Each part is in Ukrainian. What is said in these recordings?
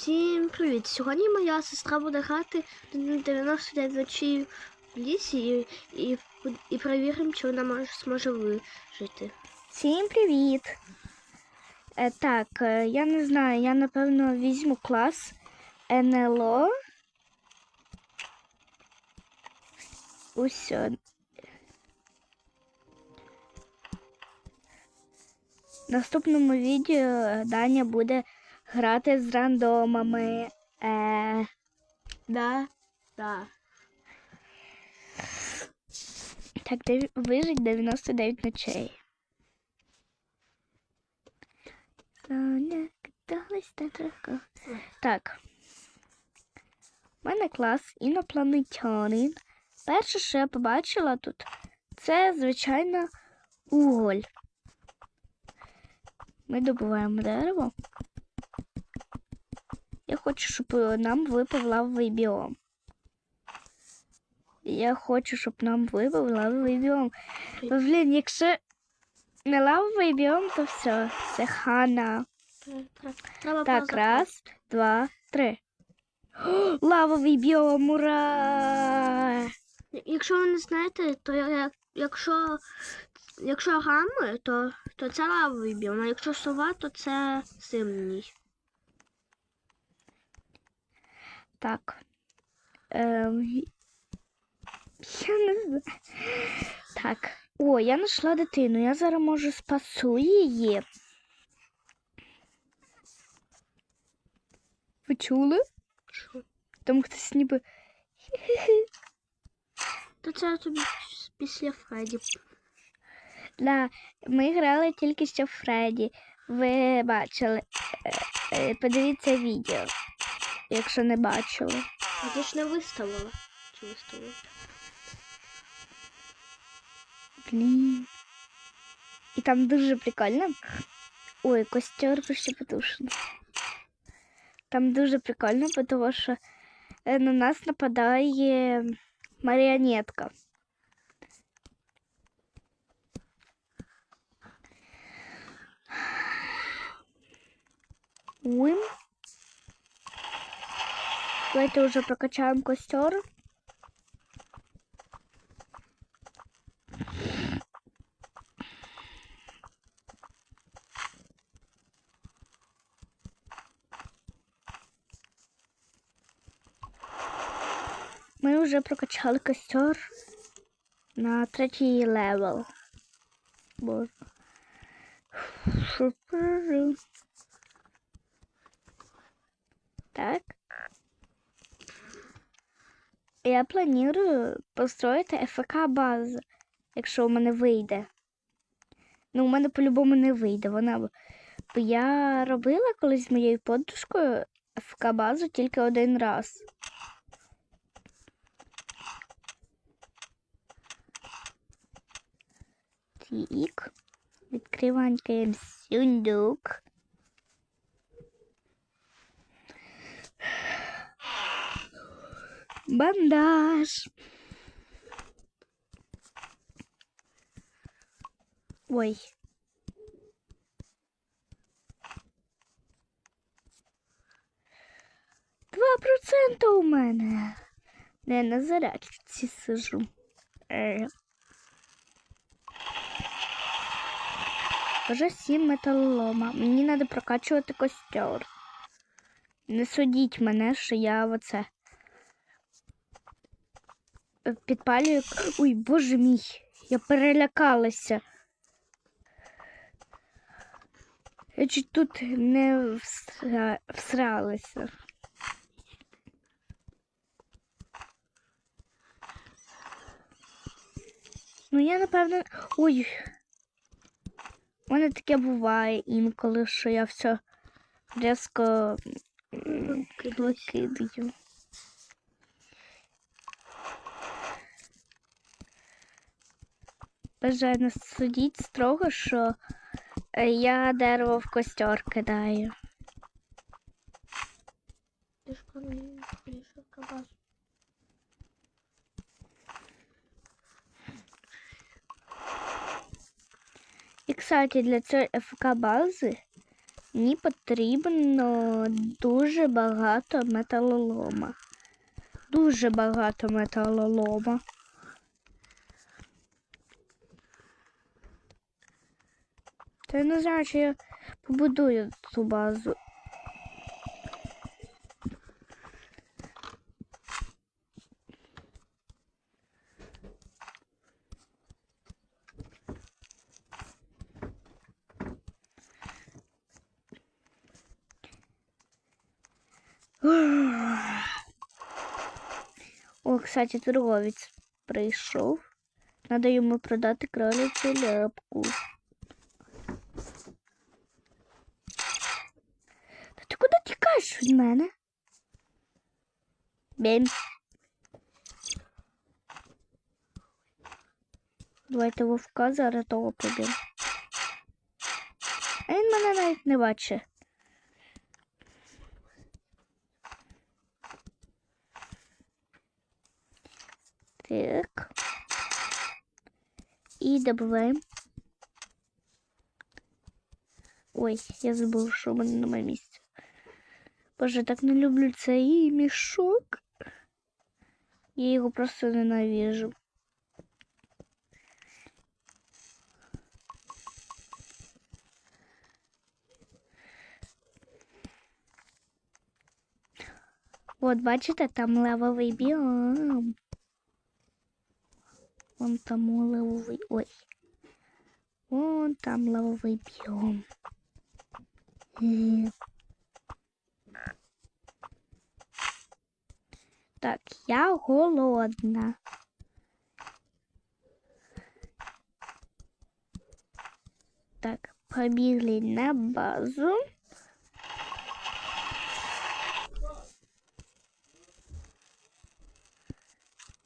Всім привіт! Сьогодні моя сестра буде грати на 99 ночей в лісі і, і, і перевіримо, чи вона може, зможе вижити. Всім привіт! Е, так, е, я не знаю, я напевно візьму клас НЛО. Усьо. Наступному відео Даня буде грати з рандомами. Е, Да? Да. так, вижить 99 ночей. Так. У мене клас інопланетянин. Перше, що я побачила тут, це, звичайно, уголь. Ми добуваємо дерево. Я хочу, щоб е, нам випав лавовий біом. Я хочу, щоб нам випав лавовий біом. Бо, Блін, якщо не лавовий біом, то все. Це хана. Треба Так, раз, два, три. О, лавовий біом, ура! Якщо ви не знаєте, то я, я- якщо, якщо гами, то, то це лавовий біом, а якщо сова, то це зимній. Так. Ем... Я не знаю. Так. О, я знайшла дитину. Я зараз може спасу її. Ви чули? Що? Там хтось ніби. То це тобі після Фредді. Да, ми грали тільки що в Фредді. Ви бачили. Е, е, Подивіться відео, якщо не бачили. А ти ж не виставила. Чи виставила? Блін. І там дуже прикольно. Ой, костер ще потушений. Там дуже прикольно, тому що е, на нас нападає маріонетка. Уим. Давайте вже прокачаємо костер. Ми вже прокачали костер на третій левел. Боже. Так. Я планую построїти ФК базу, якщо у мене вийде. Ну, у мене по-любому не вийде. Вона бо я робила колись з моєю подружкою ФК базу тільки один раз. Тік. Відкриванькаємо сундук. Бандаж. Ой. Два процента у мене. Не на зарядці сижу. Е. Вже сім металолома. Мені треба прокачувати костер. Не судіть мене, що я оце підпалюю. Ой, боже мій, я перелякалася. Я чуть тут не всра... всралася. Ну, я напевно. Ой. У мене таке буває інколи, що я все різко викидаю. Бажаю нас судіть строго, що е, я дерево в костер кидаю. І, кстати, для цієї ФК бази Мені потрібно дуже багато металолома. Дуже багато металолома. Я не знаю, чи я побудую цю базу. О, кстати, торговець прийшов. Надо йому продати кроличу ляпку. Та ти куди тікаєш від мене? Бім. Давайте вовка зараз того побім. А він мене навіть не бачить. Так. І добиваємо. Ой, я забув, що в мене немає місця. Боже, так не люблю цей мішок. Я його просто ненавижу. От, бачите, там левовий біом. Вон там левовий. Ой. Вон там левовий біом. Так, я голодна. Так, побігли на базу.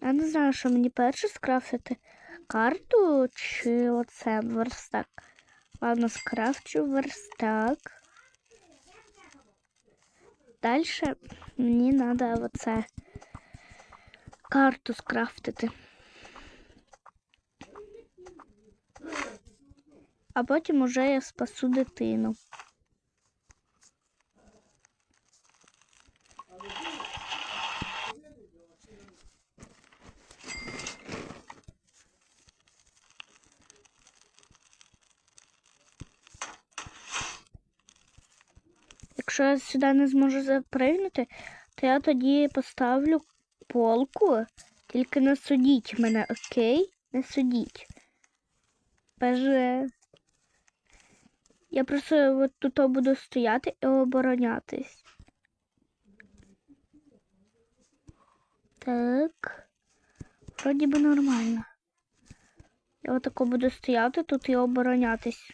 Я не знаю, що мені перше скрафтити карту чи оце верстак. Ладно, скрафчу верстак. Дальше мені треба оце карту скрафтити. А потім уже я спасу дитину. Якщо я сюди не зможу запригнути, то я тоді поставлю полку. Тільки не судіть мене, окей? Не судіть. Боже. Я просто от тут буду стояти і оборонятись. Так. Вроді би нормально. Я отако буду стояти тут і оборонятись.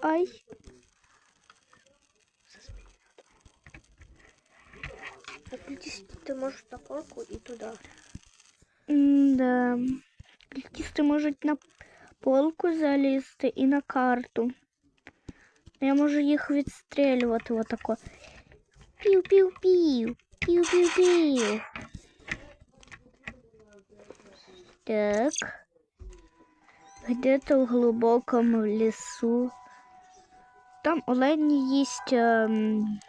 Ай. Ти можеш на полку і туди. Да. Лікісти можуть на полку залізти і на карту. Я можу їх відстрілювати отако. Пів-пів-пів. Пів-пів-пів. Так. Где-то в глубокому лесу. Там олені їсть. ем,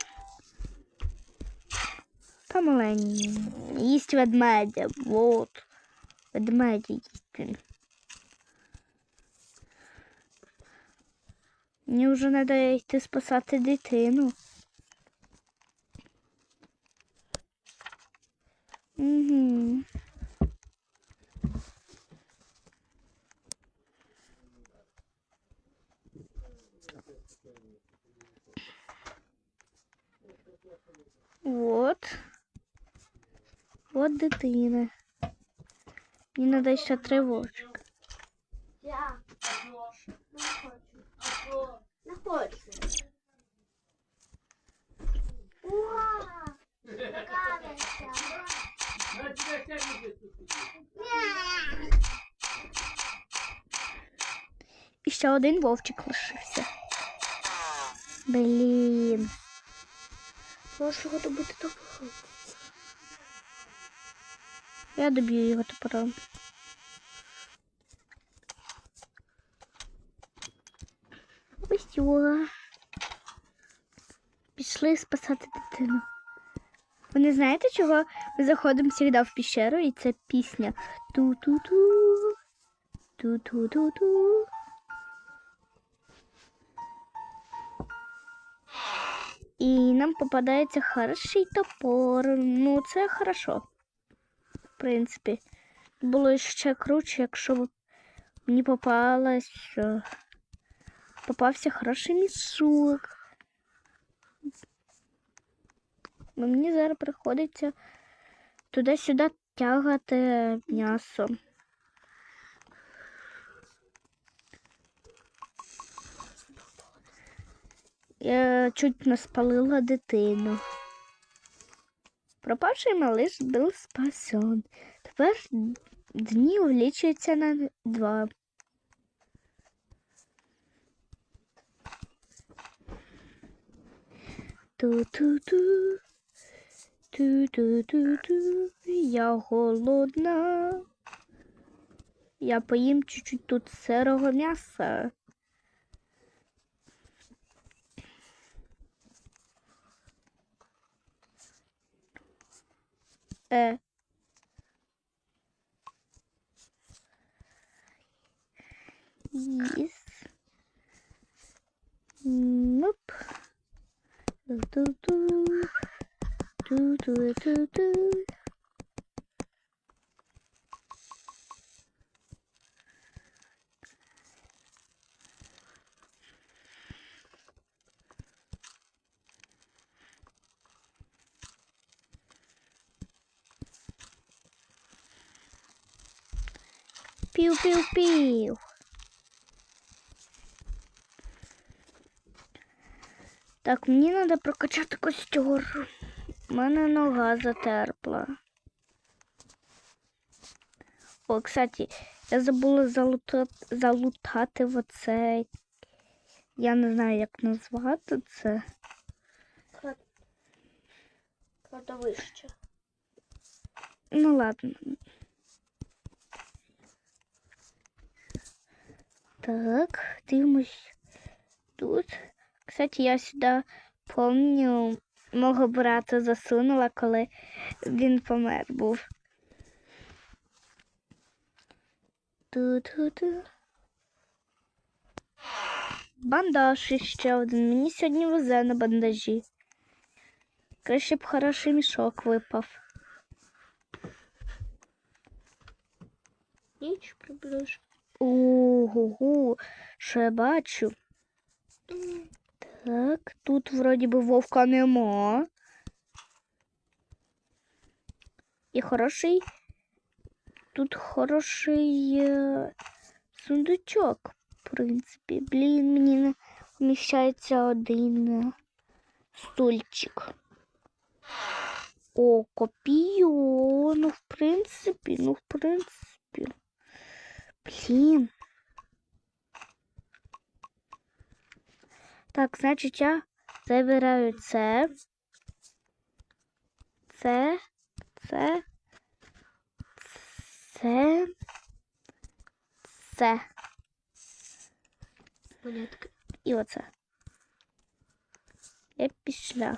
Там олені. Їсть ведмедя. Вот. Ведмедя їсть він. Мені вже треба йти спасати дитину. Угу. Вот. Вот дитина. Мені треба ще тривожок. Я. Не хочу. Не хочу. Ура! І ще один вовчик лишився. Блін. Можеш його добити топором. Я доб'ю його топором. Спасибо. Пішли спасати дитину. Ви не знаєте, чого ми заходимо завжди в піщеру, і це пісня ту-ту-ту. Ту-ту-ту-ту. І нам попадається хороший топор. Ну, це хорошо. Принципі. Було ще круче, якщо б мені попалось. е, Попався хороший мішок. Ну, мені зараз приходиться туди-сюди тягати м'ясо. Я чуть не спалила дитину. Пропавший малиш був спасен. Тепер дні увеличуються на два. Ту-ту-ту. Ту-ту-ту-ту. Я голодна. Я поїм чуть-чуть тут сирого м'яса. Е. Їс. Ноп. Ту-ту-ту. Ту-ту-ту-ту. Пів-пів-пів. Так, мені треба прокачати костюр. У мене нога затерпла. О, кстати, я забула залутати, залутати в оцей. Я не знаю, як назвати це. Кладовище. Ну ладно. Так, дивимось тут. Кстати, я сюди помню, мого брата засунула, коли він помер був. Ту-ту-ту. Бандаж ще один. Мені сьогодні везе на бандажі. Краще б хороший мішок випав. Ніч приближу. Ого, що я бачу. Так, тут вроді би вовка нема. І хороший. Тут хороший е, сундучок, в принципі. Блін, мені не вміщається один е, стульчик. О, копію. Ну, в принципі, ну, в принципі. Блін. Так, значить, я забираю це. Це. Це. Це. Це. Монетки. І оце. Я пішла.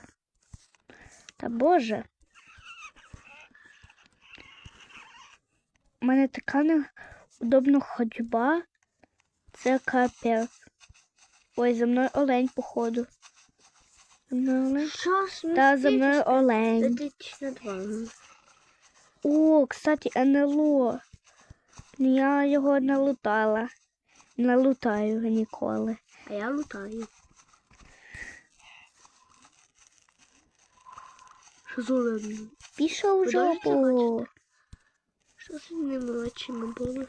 Та Боже. У мене така неудобна ходьба. Це капець. Ой, за мною олень, походу. За мною олень. Що Та за мною олень. О, кстати, НЛО. Ну, Я його не лутала. Не лутаю ніколи. А я лутаю. Що за олень? Пішов в жопу. Що з ними очима було?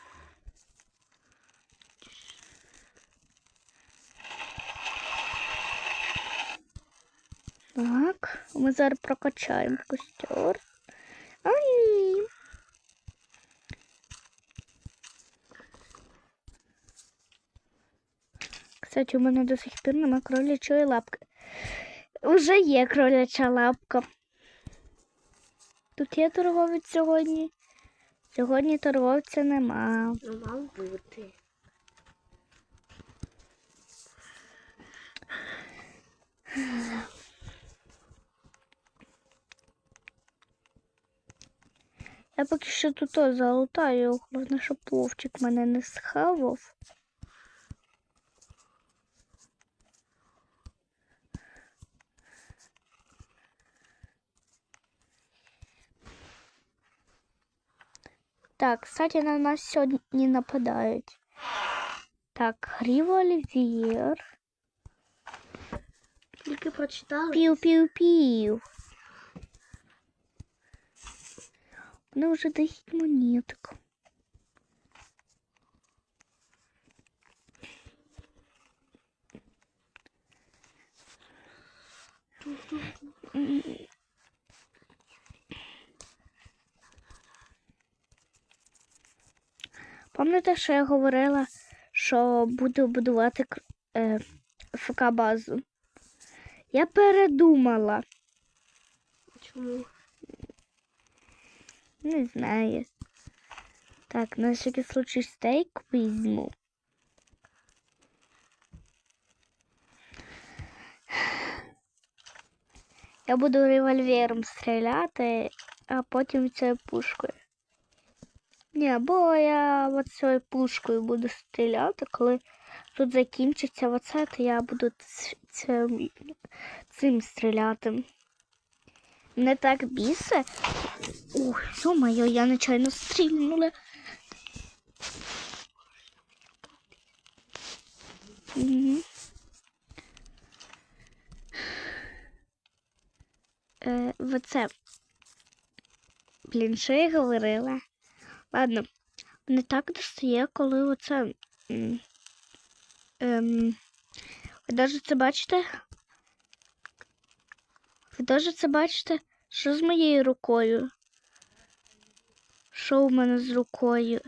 Так, ми зараз прокачаємо костер. А ні. Кстати, у мене до сих пір нема кролячої лапки. Уже є кроляча лапка. Тут є торговець сьогодні. Сьогодні торговця нема. Ну, мав бути. Я поки що тут то залутаю, головне, щоб Вовчик мене не схавав. Так, кстати, на нас сьогодні нападають. Так, револьвер. Тільки прочитала. Пів-пів-пів. Вони вже дають монетку. М. Пам'ятаєте, що я говорила, що буду будувати е, ФК-базу? Я передумала. Чому? Не знаю. Так, на всякий случай стейк візьму. Я буду револьвером стріляти, а потім цією пушкою. Ні, або я от цією пушкою буду стріляти, коли тут закінчиться оце, то я буду цим, цим стріляти. Не так бісе. Ух, ё-моё, я нечайно стрільнула. Угу. Е, оце. Блін, що я говорила? Ладно, не так достає, коли оце. Ем, ви навіть це бачите? Ви навіть це бачите? Що з моєю рукою? Що в мене з рукою?